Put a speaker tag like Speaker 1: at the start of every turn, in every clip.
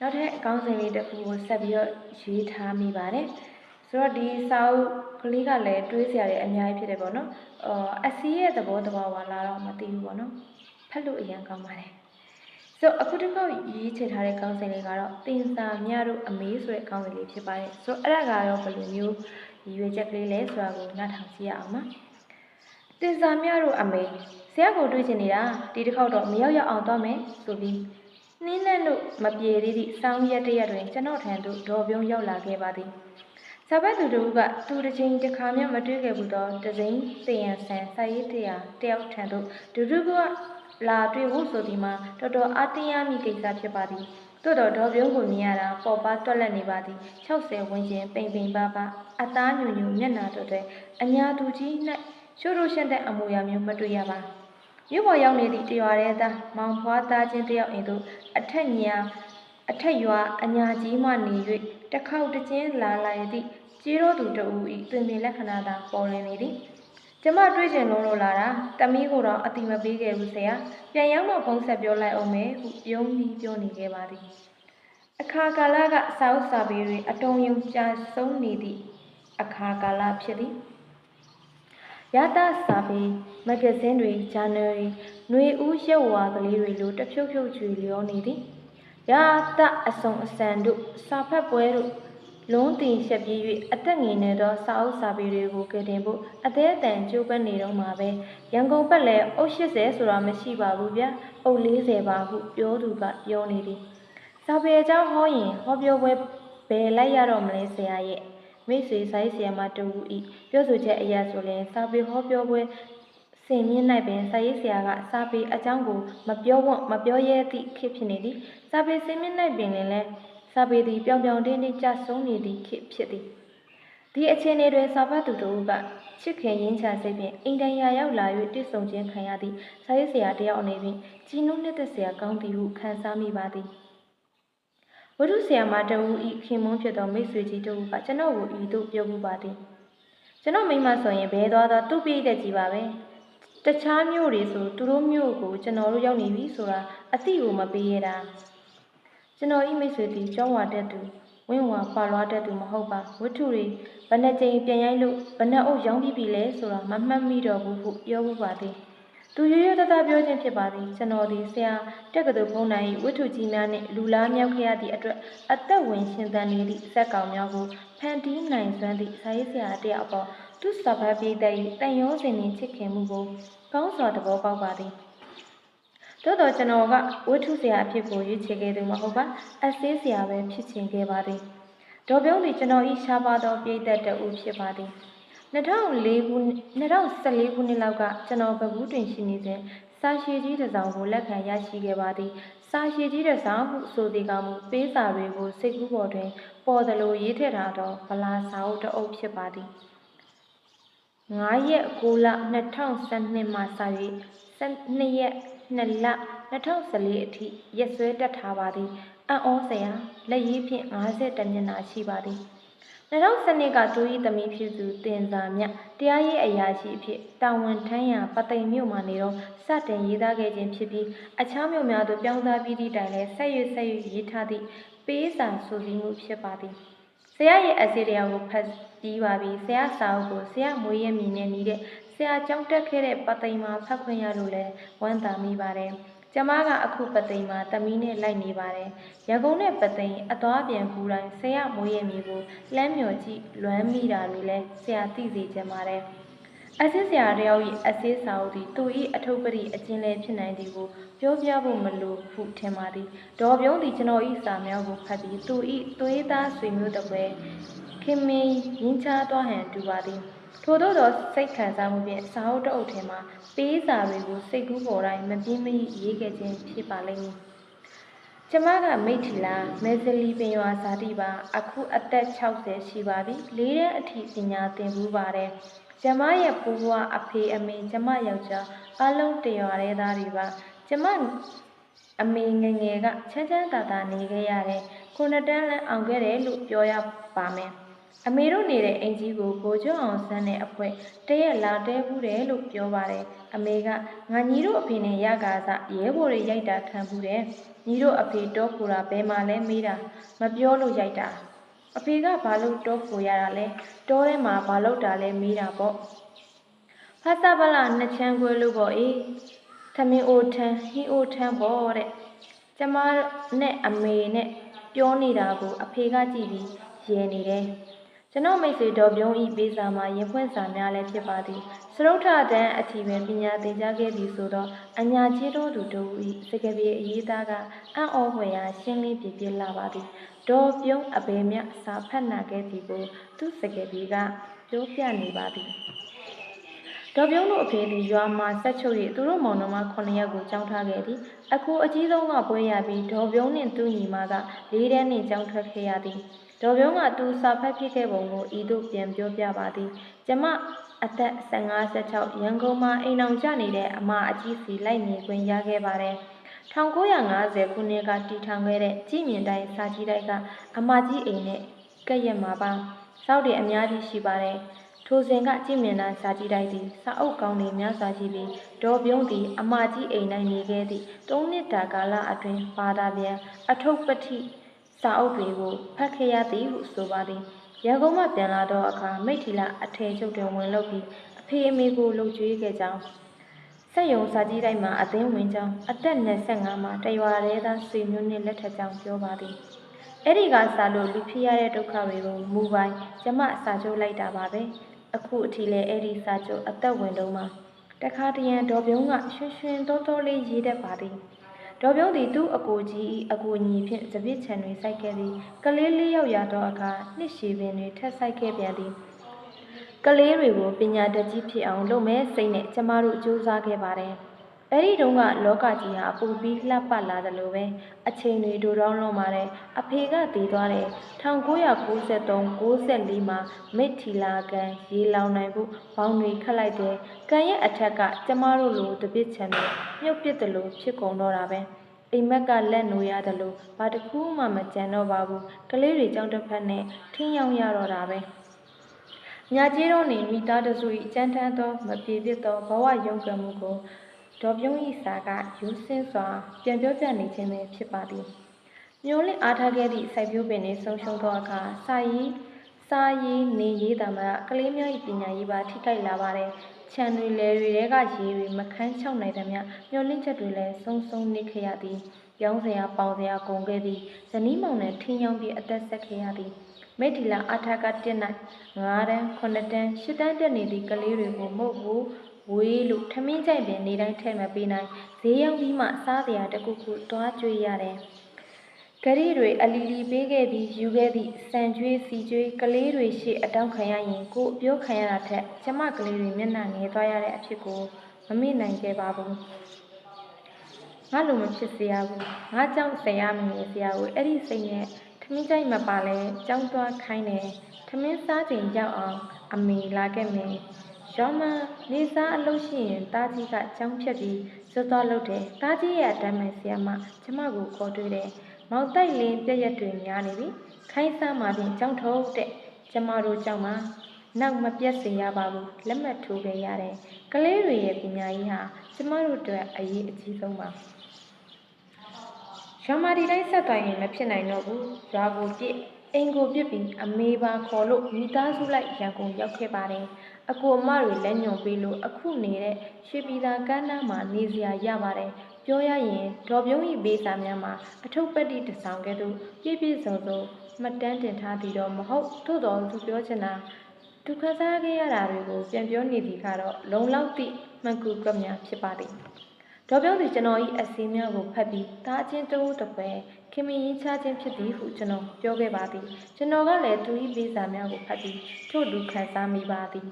Speaker 1: နောက်ထပ်အကောင်းစဉ်လေးတစ်ခုကိုဆက်ပြီးတော့ရေးထားမိပါတယ်ဆိုတော့ဒီစာအုပ်ကလေးကလည်းတွေးစရာတွေအများကြီးဖြစ်တယ်ပေါ့နော်အော်အစီရဲ့သဘောတဘာဝလာတော့မသိဘူးပေါ့နော်ဖတ်လို့အရင်ကောင်းပါတယ်ဆိုအခုတစ်ခေါက်ရေးချထားတဲ့ကောင်းစဉ်လေးကတော့တင်စာမြတို့အမေဆိုတဲ့ကောင်းစဉ်လေးဖြစ်ပါတယ်ဆိုတော့အဲ့ဒါကတော့ဘယ်လိုမျိုးရည်ရွယ်ချက်ကလေးလဲဆိုတာကိုနားထောင်ကြည့်ရအောင်ပါတင်စာမြတို့အမေဆရာကိုတွေးချင်နေတာဒီတစ်ခေါက်တော့မရောက်ရောက်အောင်သွားမယ်ဆိုပြီး နှင်းနဲ့တို့မပြေသေးသည့်စောင်းရက်တရက်တွင်ကျွန်တော်ထံသို့ဒေါ်ပြုံးရောက်လာခဲ့ပါသည်ဇဘတ်သူတို့ကသူတစ်ချိန်တစ်ခါမှမတွေ့ခဲ့ဘူးသောတစိမ့်တယံဆန်စာရေးတရားတယောက်ထံသို့ဒုဒုကလာတွေ့ဖို့ဆိုဒီမှာတော်တော်အတင်းအမိကိစ္စဖြစ်ပါသည်သို့တော်ဒေါ်ပြုံးကိုမြင်ရတာပေါ်ပါတွက်လက်နေပါသည်60ဝန်းကျင်ပိန်ပိန်ပါပါအသားညူညူမျက်နာတို့တဲ့အညာသူကြီး၌ရှိုးရိုးရှင်းတဲ့အမူအရာမျိုးမတွေ့ရပါ မြို့ပေါ်ရောက်နေသည့်တရွာရဲသားမောင်ဖွားသားချင်းတယောက်အိမ်သို့အထက်ညာအထက်ရွာအညာကြီးမှနေ၍တစ်ခေါက်တစ်ချင်းလာလာရသည့်ကြေးတော်သူတဦး၏တွင်ပင်လက္ခဏာသာပေါ်လင်နေသည်ကျမတွေ့ချင်လုံးလို့လာတာတမီးကိုတော့အတိမပေးခဲ့ဘူးဆရာပြန်ရောက်တော့ဖုန်းဆက်ပြောလိုက်အောင်မယ်ဟုပြုံးပြီးပြောနေခဲ့ပါသည်အခါကာလကစာအုပ်စာပေတွေအတုံးယုံကြာဆုံးနေသည့်အခါကာလဖြစ်သည် ရတာစာပေမဂ္ဂဇင်းတွေဂျာနယ်တွေຫນွေဦးရက်ဝါကလေးတွေလိုတဖြုတ်ဖြုတ်ကြွေလျောနေသည်ရတာအစုံအစံတို့စာဖတ်ပွဲတို့လုံးတင်ရှက်ပြေး၍အသက်ငယ်နေသောစာအုပ်စာပေတွေကိုကတင်ဖို့အသေးအတန်ကြိုးပမ်းနေတော့မှာပဲရန်ကုန်ဘက်လည်းအုပ်80ဆိုတာမရှိပါဘူးဗျအုပ်40ပါဟုပြောသူကပြောနေသည်စာပေအကြောင်းဟောရင်ဟောပြောပွဲဘယ်လိုက်ရတော့မလဲဆရာရဲ့ မိတ်ဆွေဆိုင်ဆီယမတူဤပြောဆိုချက်အရာဆိုရင်စာပေဟောပြောပွဲစင်မြင့်၌ပင်စာရေးဆရာကစာပေအကြောင်းကိုမပြောဝံ့မပြောရဲသည့်ခေတ်ဖြစ်နေသည်စာပေစင်မြင့်၌ပင်လည်းစာပေသည်ပြောင်ပြောင်တင်းတင်းကြဆုံးနေသည့်ခေတ်ဖြစ်သည်ဒီအခြေအနေတွင်စာဖတ်သူတို့ကချစ်ခင်ရင်းချစိတ်ဖြင့်အိမ်တိုင်ရာရောက်လာ၍တိဆုံခြင်းခံရသည့်စာရေးဆရာတယောက်အနေဖြင့်ကြည်နုနှစ်သက်ဆရာကောင်းသည်ဟုခံစားမိပါသည် ဝိတုဆရာမတဦးဤခင်မွန်းဖြစ်သောမိတ်ဆွေကြီးတဦးကကျွန်တော်ကိုဤသို့ပြောမှုပါသည်ကျွန်တော်မိမဆိုရင်ဘဲသွားသောသူ့ပြည့်တဲ့ကြီးပါပဲတခြားမျိုးတွေဆိုသူတို့မျိုးကိုကျွန်တော်တို့ရောက်နေပြီဆိုတာအတိကိုမပေးရတာကျွန်တော်ဤမိတ်ဆွေသည်ကျောင်းဝါတက်သူဝင်းဝါပါလွားတက်သူမဟုတ်ပါဝတ္ထုတွေဘယ်နှကြိမ်ပြန်ရိုက်လို့ဘယ်နှအုပ်ရောင်းပြီးပြီလဲဆိုတာမမှတ်မိတော့ဘူးဟုပြောမှုပါသည် သူရိုးရိုးသားသားပြောခြင်းဖြစ်ပါသည်ကျွန်တော်ဒီဆရာတက္ကသိုလ်ဘုံနိုင်ဝတ္ထုကြီးများနှင့်လူလားမြောက်ခဲ့ရသည့်အတွက်အသက်ဝင်ရှင်သန်နေသည့်စက်ကောင်များကိုဖန်တီးနိုင်စွမ်းသည့်စာရေးဆရာတစ်ယောက်ပေါ်သူစာဖတ်ပြည်သက်၏တန်ရုံးစင်နှင့်ချစ်ခင်မှုကိုကောင်းစွာသဘောပေါက်ပါသည်သို့တော့ကျွန်တော်ကဝတ္ထုဆရာအဖြစ်ကိုရွေးချယ်ခဲ့သူမဟုတ်ပါအစင်းဆရာပဲဖြစ်ချင်ခဲ့ပါသည်ဒေါ်ပြုံးသည်ကျွန်တော်ဤရှားပါသောပြည်သက်တဦးဖြစ်ပါသည် 2004ခု2014ခုနှစ်လောက်ကကျွန်တော်ဗဘူးတွင်ရှိနေစဉ်စာရှည်ကြီးတစ်စောင်ကိုလက်ခံရရှိခဲ့ပါသည်စာရှည်ကြီးတစ်စောင်ဟုဆိုသည်ကမူပေးစာတွေကိုစိတ်ကူးပေါ်တွင် ပေါ်သလိုရေးထည့်ထားသောဗလာစာအုပ်တစ်အုပ်ဖြစ်ပါသည်9ရက်9လ2012မှစ၍12ရက်2လ2014အထိရက်စွဲတက်ထားပါသည်အံ့ဩစရာလက်ရေးဖြင့်50မျက်နှာရှိပါသည် 2012ကသူ၏သမီးဖြစ်သူတင်စာမြတရားရေးအရာရှိအဖြစ်တာဝန်ထမ်းရန်ပသိမ်မြို့မှနေတော့စတင်ရေးသားခဲ့ခြင်းဖြစ်ပြီးအခြားမြို့များသို့ပြောင်းသားပြီးသည့်တိုင်လည်းဆက်ရွဆက်ရွရေးထားသည့်ပေးစာဆိုစည်းမှုဖြစ်ပါသည်ဆရာရဲ့အစီအတရားကိုဖတ်ပြီးပါပြီဆရာစာအုပ်ကိုဆရာမွေးရမည်နဲ့ညီတဲ့ဆရာကြောင်းတက်ခဲ့တဲ့ပသိမ်မှာဖတ်ခွင့်ရလို့လဲဝမ်းသာမိပါတယ် ကျမကအခုပသိမ်မှာတမီးနဲ့လိုက်နေပါတယ်။ရန်ကုန်နဲ့ပသိမ်အသွားပြန်ကူတိုင်းဆရာမိုးရဲ့မြေကိုလှမ်းမြော်ကြည့်လွမ်းမိတာတွေလဲဆရာသိစေချင်ပါတယ်။အစစ်ဆရာတယောက်၏အစစ်စာအုပ်သည်သူ၏အထုပ်ပရိအကျဉ်းလဲဖြစ်နိုင်သည်ကိုပြောပြဖို့မလိုဟုထင်ပါသည်။ဒေါ်ပြုံးသည်ကျွန်တော်၏စာများကိုဖတ်ပြီးသူ၏သွေးသားဆွေမျိုးတပွဲ ခင်မင်းရင်းချသွားဟန်တူပါသည်။ထို့သောသောစိတ်ခံစားမှုဖြင့်စာအုပ်တစ်အုပ်ထဲမှာပေးစာတွေကိုစိတ်ကူးပေါ်တိုင်းမပြင်းမရရေးခဲ့ခြင်းဖြစ်ပါလိမ့်မည်။ကျမကမိတ်ထီလာမဲဇလီပင်ရွာဇာတိပါအခုအသက်60ရှိပါပြီ။လေးတဲ့အထိပညာသင်ဘူးပါတယ်။ကျမရဲ့ဘိုးဘွားအဖေအမေကျမယောက်ျားအလုံးတရွာရဲသားတွေပါ။ကျမအမေငယ်ငယ်ကချမ်းချမ်းသာသာနေခဲ့ရတယ်။ခုနှစ်တန်းလန်းအောင်ခဲ့တယ်လို့ပြောရပါမယ်။ အမေတို့နေတဲ့အိမ်ကြီးကိုဘိုးကျွန်းအောင်ဆန်းတဲ့အဖွဲတရက်လာတဲဘူးတယ်လို့ပြောပါတယ်အမေကငါညီတို့အဖေနဲ့ရကားစရဲဘော်တွေရိုက်တာခံဘူးတယ်ညီတို့အဖေတောခိုတာဘယ်မှာလဲမေးတာမပြောလို့ရိုက်တာအဖေကဘာလို့တောခိုရတာလဲတောထဲမှာဘာလို့တာလဲမေးတာပေါ့ဖတ်တာဗလာနှစ်ချမ်းခွဲလို့ပေါ့အေးသမင်းအိုထန်းဟင်းအိုထန်းပေါ့တဲ့ကျမနဲ့အမေနဲ့ပြောနေတာကိုအဖေကကြည့်ပြီးရဲနေတယ် ကျွန်တော်မိတ်ဆွေတော်ပြုံးဤပေးစာမှာရင်ဖွင့်စာများလည်းဖြစ်ပါသည်စရုထတန်းအထီပင်ပညာသင်ကြားခဲ့သည်ဆိုတော့အညာကြီးတော်သူတို့ဤစကပြေအရေးသားကအံ့ဩဖွယ်ရာရှင်းလင်းပြပြလာပါသည်ဒေါ်ပြုံးအပေမြစာဖတ်နာခဲ့သည်ကိုသူစကပြေကပြောပြနေပါသည်ဒေါ်ပြုံးတို့အဖေသည်ရွာမှာဆက်ချုပ်၍သူတို့မောင်နှမ9ယောက်ကိုကြောင်းထားခဲ့သည်အခုအကြီးဆုံးကပွဲရပြီးဒေါ်ပြုံးနှင့်သူ့ညီမကလေးတန်းနှင့်ကြောင်းထွက်ခဲ့ရသည် ဒေါ်ပြုံးကသူစာဖတ်ဖြစ်ခဲ့ပုံကိုဤသို့ပြန်ပြောပြပါသည်ကျမအသက်15-16ရန်ကုန်မှာအိမ်အောင်ကျနေတဲ့အမအကြီးစီလိုက်နေခွင့်ရခဲ့ပါတယ်1950ခုနှစ်ကတည်ထောင်ခဲ့တဲ့ကြည်မြင့်တိုင်းစာကြီးတိုင်းကအမကြီးအိမ်နဲ့ကက်ရက်မှာပါစောက်တွေအများကြီးရှိပါတယ်ထိုစဉ်ကကြည်မြင်သာစာကြည့်တိုက်သည်စာအုပ်ကောင်းသည်များစွာရှိပြီးဒေါ်ပြုံးသည်အမကြီးအိမ်၌နေခဲ့သည့်သုံးနှစ်တာကာလအတွင်းဘာသာပြန်အထုပ်ပတိ စာအုပ်တွေကိုဖတ်ခဲ့ရသည်ဟုဆိုပါသည်ရန်ကုန်မှပြန်လာတော့အခါမိထ္ထီလာအထည်ချုပ်တွင်ဝင်လုပ်ပြီးအဖေအမေကိုလှုပ်ကြွေးခဲ့ကြောင်းဆက်ယုံစာကြည့်တိုက်မှာအသင်းဝင်ကြောင်းအသက်25မှာတရွာရဲသားဆွေမျိုးနှင့်လက်ထပ်ကြောင်းပြောပါသည်အဲ့ဒီကစားလို့လူဖြစ်ရတဲ့ဒုက္ခတွေကိုမူပိုင်းကျမစာချုပ်လိုက်တာပါပဲအခုအထိလဲအဲ့ဒီစာချုပ်အသက်ဝင်တော့မှတခါတရံဒေါ်ပြုံးကရွှင်ရွှင်တိုးတိုးလေးရေးတတ်ပါသည် ဒေါ်ပြုံးသည်သူ့အကိုကြီးအကိုညီဖြင့်စပစ်ချံတွေစိုက်ခဲ့သည်ကလေးလေးယောက်ရတော့အခါနှစ်ရှည်ပင်တွေထက်စိုက်ခဲ့ပြန်သည်ကလေးတွေကိုပညာတတ်ကြီးဖြစ်အောင်လုပ်မဲ့စိတ်နဲ့ကျမတို့ကြိုးစားခဲ့ပါတယ်။ အဲ့ဒီတုန်းကလောကကြီးဟာပူပြီးလှပလာတယ်လို့ပဲအချိန်တွေဒိုတောင်းလွန်ပါတယ်။အဖေကတည်သွားတယ်1993 94မှာမိထ္ထီလာကန်ရေလောင်နိုင်ဖို့ဘောင်းတွေခတ်လိုက်တယ်။ကန်ရဲ့အထက်ကကျမတို့လိုတပစ်ချံတွေမြုပ်ပစ်တယ်လို့ဖြစ်ကုန်တော့တာပဲ။အိမ်မက်ကလက်နိုရတယ်လို့ဘာတစ်ခုမှမကြံတော့ပါဘူး။ကလေးတွေကြောင်းတစ်ဖက်နဲ့ထင်းရောင်ရတော့တာပဲ။မြကြီးတော့နေမိသားတစု၏ကြမ်းတမ်းသောမပြေပြစ်သောဘဝရုန်းကန်မှုကို ဒေါ်ပြုံး၏စာကယူစင်းစွာပြန်ပြောပြနေခြင်းပဲဖြစ်ပါသည်မျိုးလင့်အားထားခဲ့သည့်စိုက်ပျိုးပင်တွေဆုံးရှုံးသောအခါစာရေးစာရေးနေရေးတာမှကလေးများ၏ပညာရေးပါထိခိုက်လာပါတယ်ခြံတွေလယ်တွေတဲကရေတွေမခန်းချောက်နိုင်သည်မြမျိုးလင့်ချက်တွေလည်းဆုံးဆုံးနေခဲ့ရသည်ရောင်းစရာပေါင်စရာကုန်ခဲ့သည်ဇနီးမောင်နှင့်ထင်းရောင်းပြီးအသက်ဆက်ခဲ့ရသည်မိထ္ထီလာအထာကတက်၌9တန်း9တန်း10တန်းတက်နေသည့်ကလေးတွေကိုမဟုတ်ဘူး ဝေးလို့ထမင်းကြိုက်ပင်နေတိုင်းထဲ့မပေးနိုင်ဈေးရောက်ပြီးမှစားစရာတစ်ခုခုတွားကြွေးရတယ်ဂရီတွေအလီလီပေးခဲ့ပြီးယူခဲ့သည့်စံကျွေးစီကျွေးကလေးတွေရှေ့အတောင်းခံရရင်ကိုယ်အပြောခံရတာထက်ကျမကလေးတွေမျက်နှာငယ်သွားရတဲ့အဖြစ်ကိုမမေ့နိုင်ခဲ့ပါဘူးငါလိုမဖြစ်စေရဘူးငါကြောင့်ဆရာမငယ်ဆရာကိုအဲ့ဒီစိတ်နဲ့ထမင်းကြိုက်မပါလဲကြောင်းသွားခိုင်းတယ်ထမင်းစားချိန်ရောက်အောင်အမေလာခဲ့မယ် ရောမနေစားအလုပ်ရှိရင်တားကြီးကကြောင်းဖြတ်ပြီးစွတ်သွားလုပ်တယ်တားကြီးရဲ့အတမ်းမဲ့ဆရာမကျမကိုခေါ်တွေ့တယ်မောင်တိုက်လင်းပြက်ရက်တွေများနေပြီခိုင်းစားမှဖြင့်ကြောင်းထုတ်တဲ့ကျမတို့ကြောင့်ပါနောက်မပြတ်စေရပါဘူးလက်မှတ်ထိုးခဲ့ရတယ်ကလေးတွေရဲ့ပညာရေးဟာကျမတို့အတွက်အရေးအကြီးဆုံးပါရွာမာဒီတိုင်းဆက်သွားရင်မဖြစ်နိုင်တော့ဘူး။ရွာကိုပြစ်အိမ်ကိုပြစ်ပြီးအမေပါခေါ်လို့မိသားစုလိုက်ရန်ကုန်ရောက်ခဲ့ပါတယ်။ အကိုအမတွေလက်ညွန်ပေးလို့အခုနေတဲ့ရွှေပြည်သာကမ်းနားမှာနေစရာရပါတယ်။ပြောရရင်ဒေါ်ပြုံးဤဘေးစာများမှာအထုပ်ပတ္တိတစ်ဆောင်ကဲ့သို့ပြည့်ပြည့်စုံစုံမှတ်တမ်းတင်ထားသည်တော့မဟုတ်သို့တော်သူပြောချင်တာဒုက္ခစားခဲ့ရတာတွေကိုပြန်ပြောနေသည်ကတော့လုံလောက်သည့်မှန်ကူကပ်များဖြစ်ပါသည်။ဒေါ်ပြောသည်ကျွန်တော်၏အစီများကိုဖတ်ပြီးတားချင်းတိုးတပွဲခင်မင်းရင်ချခြင်းဖြစ်သည်ဟုကျွန်တော်ပြောခဲ့ပါသည်ကျွန်တော်ကလည်းသူ၏ပေးစာများကိုဖတ်ပြီးထို့လူခံစားမိပါသည်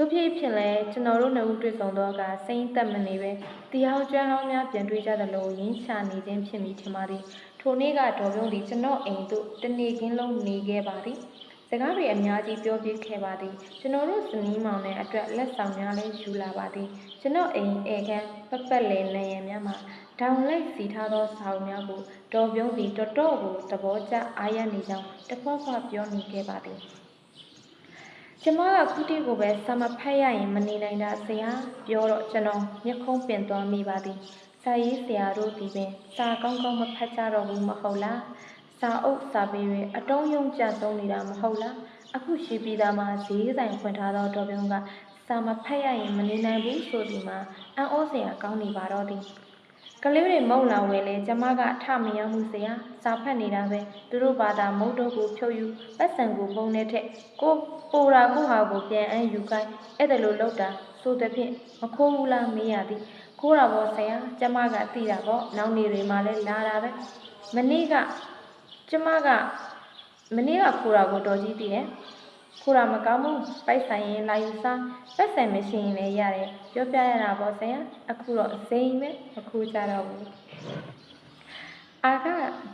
Speaker 1: သူဖြစ်ဖြစ်လဲကျွန်တော်တို့နှစ်ဦးတွေ့ဆုံတော့ကစိမ့်သက်မနေပဲတရားကျွမ်းဟောင်းများပြန်တွေ့ကြသလိုရင်းချနေခြင်းဖြစ်မိထင်ပါသည်ထိုနေ့ကဒေါ်ပြုံးသည်ကျွန်တော်အိမ်သို့တနေ့ကင်းလုံးနေခဲ့ပါသည်စကားတွေအများကြီးပြောပြခဲ့ပါသည်ကျွန်တော်တို့ဇနီးမောင်နဲ့အတွက်လက်ဆောင်များလည်းယူလာပါသည်ကျွန်တော်အိမ်ဧကန်ပတ်ပတ်လည်နေရန်များမှာဒေါင်လိုက်စီထားသောစာအုပ်များကိုဒေါ်ပြုံးသည်တော်တော်ကိုသဘောကျအားရနေကြောင်းတဖွာဖွာပြောနေခဲ့ပါသည် ကျမကခုတိကိုပဲစာမဖတ်ရရင်မနေနိုင်တာဆရာပြောတော့ကျွန်တော်မျက်ခုံးပင်သွားမိပါသည်စစာရေးဆရာတို့ဒီပင်စာကောင်းကောင်းမဖတ်ကြတော့ဘူးမဟုတ်လားစာအုပ်စာပေတွေအတုံးယုံကြဆုံးနေတာမဟုတ်လားအခုရှိပြီးသားမှာဈေးဆိုင်ဖွင့်ထားသောတော်ပြုံးကစာမဖတ်ရရင်မနေနိုင်ဘူးဆိုဒီမှာအံ့ဩစရာကောင်းနေပါတော့သည် ကလေးတွေမုံလာဝဲလေကျမကထမရမှုစရာစာဖတ်နေတာပဲသူတို့ဘာသာမုတ်တော့ကိုဖြုတ်ယူပတ်စံကိုပုံနဲ့ထက်ကိုပိုရာကိုဟာကိုပြန်အန်းယူခိုင်းအဲ့ဒါလိုလောက်တာဆိုတဲ့ဖြင့်မခိုးဘူးလားမေးရသည်ခိုးတာပေါ့ဆရာကျမကသိတာပေါ့နောက်နေတွေမှလည်းလာတာပဲမနေ့ကကျမကမနေ့ကခိုးတာကိုတော်ကြီးသိတယ် ခိုးတာမကောင်းဘူးပိုက်ဆိုင်ရင်လာယူစားပတ်စံမရှိရင်လည်းရတယ်ပြောပြရတာပေါ့ဆရာအခုတော့ဇိမ်ပဲမခိုးကြတော့ဘူးအာက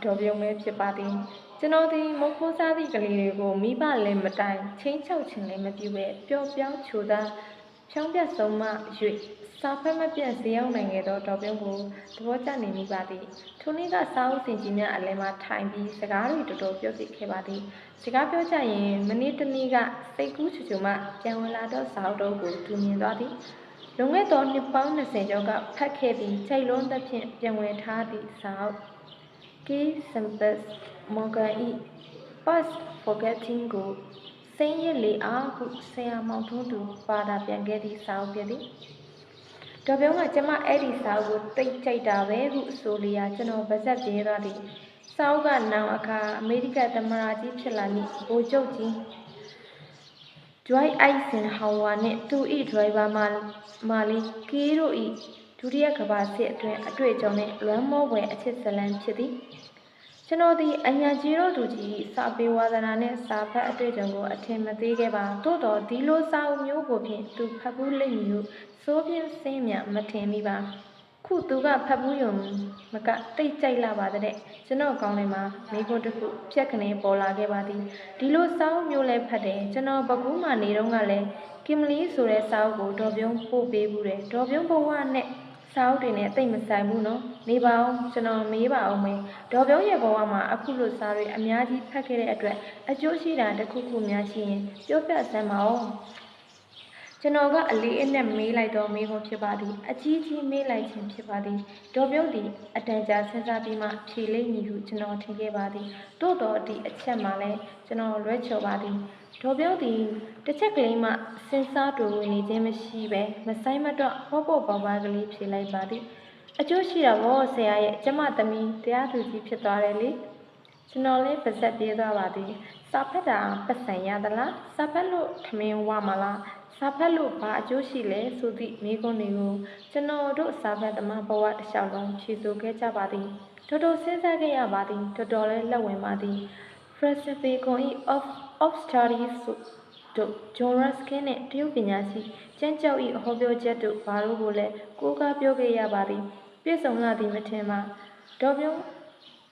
Speaker 1: ဒေါ်ပြုံးပဲဖြစ်ပါသည်ကျွန်တော်ဒီမခိုးစားသည့်ကလေးတွေကိုမိဘလည်းမတိုင်ချင်းချောက်ချင်လည်းမပြူပဲပျော်ပြောင်းချိုသားဖြောင်းပြတ်ဆုံးမှ၍ စာဖတ်မပြတ်ဇေယောင်းနိုင်ခဲ့သောဒေါ်ပြုံးကိုသဘောကျနေမိပါသည်ထိုနေ့ကစာအုပ်စင်ကြီးများအလဲမှာထိုင်ပြီးစကားတွေတော်တော်ပြောပြခဲ့ပါသည်စကားပြောကြရင်မနေ့တနေ့ကစိတ်ကူးချူချူမှပြန်ဝင်လာတော့စာအုပ်တော်ကိုသူမြင်သွားသည်လွန်ခဲ့သောနှစ်ပေါင်း20ကျော်ကဖတ်ခဲ့ပြီးစိတ်လုံးသဖြင့်ပြန်ဝင်ထားသည့်စာအုပ် K. Sempus Morgan ၏ Past Forgetting ကိုစိတ်ရည်လေအားဟုဆရာမောင်ထွန်းသူပါတာပြန်ခဲ့သည့်စာအုပ်ဖြစ်သည်။ တော်ပြုံးကကျမအဲ့ဒီစာအုပ်ကိုတိတ်ကြိုက်တာပဲဟုဆိုလျာကျွန်တော်ဗဇက်ပြေးသွားသည်။စာအုပ်ကနောင်အခါအမေရိကသမ္မတကြီးဖြစ်လာမည့်ဗိုလ်ချုပ်ကြီး Dwight Eisenhower နှင့်သူ၏ဒရိုင်ဘာမာမာလီကေးတို့၏ဒုတိယကမ္ဘာစစ်အတွင်းအတွေ့အကြုံနှင့်လွမ်းမောဖွယ်အချစ်ဇလံဖြစ်သည် ကျွန်တော်သည်အညာကြီးတို့သူကြီး၏စာပေဝါဒနာနှင့်စာဖတ်အတွေ့အကြုံကိုအထင်မသေးခဲ့ပါသို့တော်ဒီလိုစာအုပ်မျိုးကိုဖြင့်သူဖတ်ဘူးလိမ့်မည်ဟုစိုးပြင်းစင်းမြမထင်မိပါခုသူကဖတ်ဘူးယုံမကတိတ်ကြိုက်လာပါတဲ့ကျွန်တော်ကောင်းထဲမှာမိခွန်းတစ်ခုဖြက်ခနေပေါ်လာခဲ့ပါသည်ဒီလိုစာအုပ်မျိုးလဲဖတ်တယ်ကျွန်တော်ဘကူးမှနေတော့ကလည်းကင်မလီဆိုတဲ့စာအုပ်ကိုဒေါ်ပြုံးပို့ပေးဘူးတယ်ဒေါ်ပြုံးဘဝနဲ့စာအုပ်တွေနဲ့တိတ်မဆိုင်ဘူးနော် နေပါအောင်ကျွန်တော်မေးပါအောင်မေးဒေါ်ပြုံးရဲ့ဘဝမှာအခုလိုစာတွေအများကြီးဖတ်ခဲ့တဲ့အတွက်အကျိုးရှိတာတစ်ခုခုများရှိရင်ပြောပြစမ်းပါဦးကျွန်တော်ကအလေးအနက်မေးလိုက်တော့မေးခွန်းဖြစ်ပါသည်အကြီးကြီးမေးလိုက်ခြင်းဖြစ်ပါသည်ဒေါ်ပြုတ်သည်အတန်ကြာစဉ်းစားပြီးမှဖြေလိမ့်မည်ဟုကျွန်တော်ထင်ခဲ့ပါသည်သို့တော်ဒီအချက်မှလည်းကျွန်တော်လွဲချော်ပါသည်ဒေါ်ပြုတ်သည်တစ်ချက်ကလေးမှစဉ်းစားတူဝင်နေခြင်းမရှိပဲမဆိုင်မတော့ဟောပေါ်ပါပါကလေးဖြေလိုက်ပါသည် အကျိုးရှိတာဗောဆရာရဲ့ကျမသမီးတရားသူကြီးဖြစ်သွားတယ်လေကျွန်တော်လေးပါဇက်ပြေးသွားပါသည်စာဖတ်တာပတ်စံရသလားစာဖတ်လို့ထမင်းဝမလားစာဖတ်လို့ဘာအကျိုးရှိလဲဆိုသည့်မိကုန်းတွေကိုကျွန်တော်တို့စာဖတ်သမားဘဝတစ်လျှောက်လုံးဖြေဆိုခဲ့ကြပါသည်တော်တော်စဉ်းစားခဲ့ရပါသည်တော်တော်လေးလက်ဝင်ပါသည် philosophy ကို of of studies ဆိုတို့ John Ruskin နဲ့တရုတ်ပညာရှိကျန်းကျောက်၏ဟောပြောချက်တို့ဘာလို့ကိုလဲကိုးကားပြောခဲ့ရပါသည် ပြည့်စုံလာသည်မထင်ပါဒေါ်ပြုံး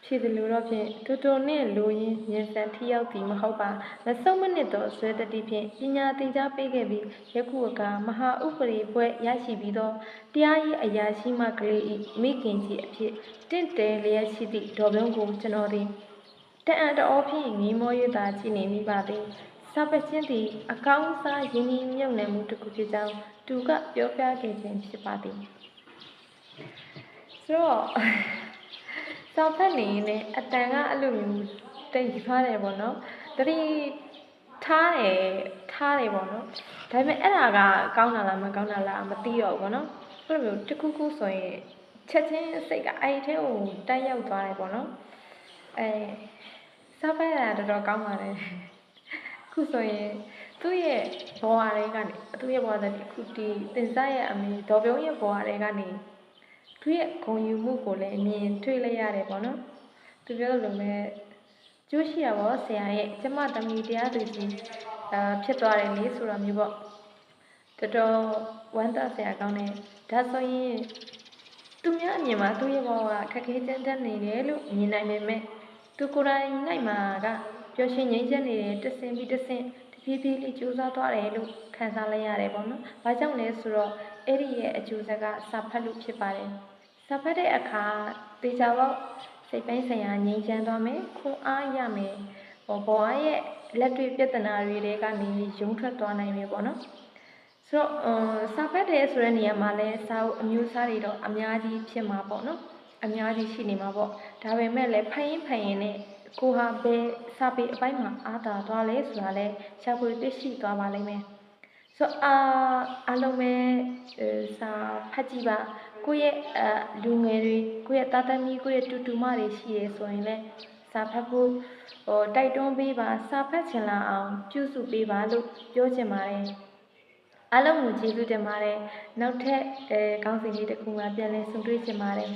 Speaker 1: ဖြစ်တယ်လို့တော့ဖြင့်တော်တော်နဲ့လိုရင်းရင်ဆန်ထိရောက်သည်မဟုတ်ပါမဆုံးမနစ်သောဆွဲတတိဖြင့်ပညာသင်ကြားပေးခဲ့ပြီးယခုအခါမဟာဥပဒေဘွဲ့ရရှိပြီးသောတရားရေးအရာရှိမှကလေး၏မိခင်ကြီးအဖြစ်တင့်တယ်လျက်ရှိသည့်ဒေါ်ပြုံးကိုကျွန်တော်သည်တန်အံ့တော်ဖြင့်ငေးမောရသာကြည့်နေမိပါသည်စာပချင်းသည်အကောင်းစားရင်းနှီးမြုပ်နှံမှုတစ်ခုဖြစ်ကြောင်းသူကပြောပြခဲ့ခြင်းဖြစ်ပါသည် ဆိုတော့စောင့်ဖက်နေရင်လည်းအတန်ကအဲ့လိုမျိုးတိတ်သွားတယ်ပေါ့နော်တတိထားတယ်ထားတယ်ပေါ့နော်ဒါပေမဲ့အဲ့ဒါကကောင်းတာလားမကောင်းတာလားမသိတော့ဘူးပေါ့နော်အဲ့လိုမျိုးတစ်ခုခုဆိုရင်ချက်ချင်းစိတ်ကအဲ့ဒီထဲကိုတက်ရောက်သွားတယ်ပေါ့နော်အဲစောင့်ဖက်ရတာတော်တော်ကောင်းပါတယ်ခုဆိုရင်သူ့ရဲ့ဘဝတွေကနေသူ့ရဲ့ဘဝတွေခုဒီတင်စားရဲ့အမေဒေါ်ပြုံးရဲ့ဘဝတွေကနေ သူရဲ့ဂုံယူမှုကိုလည်းအမြင်တွေ့လိုက်ရတယ်ပေါ့နော်သူပြောလို့လည်းကျိုးရှိရပါဆရာရဲ့ကျမသမီးတရားသူကြီးအာဖြစ်သွားတယ်လေဆိုတော့မျိုးပေါ့တော်တော်ဝမ်းသာဆရာကောင်းတယ်ဒါဆိုရင်သူများအမြင်မှာသူ့ရဲ့ဘဝကခက်ခဲကြမ်းတမ်းနေတယ်လို့မြင်နိုင်ပေမဲ့သူကိုယ်တိုင်နိုင်မှာကပျော်ရွှင်ငြိမ်းချမ်းနေတယ်တဆင်ပြီးတဆင်တဖြည်းဖြည်းလေးကြိုးစားသွားတယ်လို့ခံစားလိုက်ရတယ်ပေါ့နော်။ဘာကြောင့်လဲဆိုတော့အဲ့ဒီရဲ့အကျိုးဆက်ကစာဖတ်လို့ဖြစ်ပါတယ်။ စာဖတ်တဲ့အခါတေချာပေါက်စိတ်ပိုင်းဆိုင်ရာငြိမ်းချမ်းသွားမယ်။ခွန်အားရမယ်။ဟောဘဝရဲ့လက်တွေ့ပြဿနာတွေတွေကနေရုံထွက်သွားနိုင်မယ်ပေါ့နော်။ဆိုတော့အမ်စာဖတ်တယ်ဆိုတဲ့နေရာမှာလဲစာအုပ်အမျိုးအစားတွေတော့အများကြီးဖြစ်မှာပေါ့နော်အများကြီးရှိနေမှာပေါ့ဒါပေမဲ့လည်းဖတ်ရင်ဖတ်ရင်နဲ့ကိုဟာဘယ်စာပေအပိုင်းမှာအားသာသွားလဲဆိုတာလဲရှာဖွေသိရှိသွားပါလိမ့်မယ်ဆိုတော့အာအားလုံးပဲအဲစာဖတ်ကြည့်ပါ ကိုယ့်ရဲ့အလူငယ်တွေကိုယ့်ရဲ့သားသမီးကိုယ့်ရဲ့တူတူမတွေရှိရဲဆိုရင်လဲစာဖတ်ဖို့ဟိုတိုက်တွန်းပေးပါစာဖတ်ချင်လာအောင်ပြုစုပေးပါလို့ပြောချင်ပါတယ်အားလုံးကိုကျေးဇူးတင်ပါတယ်နောက်ထပ်အဲကောင်းစီလေးတစ်ခုမှပြန်လည်ဆုံတွေ့ချင်ပါတယ်